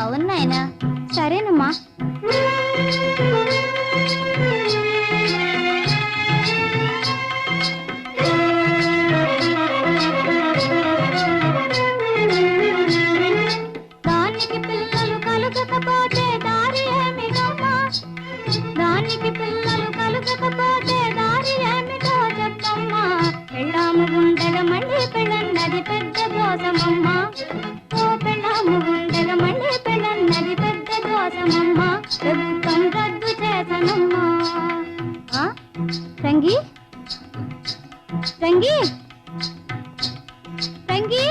అవును నాయనా. సరేనమ్మా. దానికి పిల్లలు కలుగకపోతే రంగి రంగి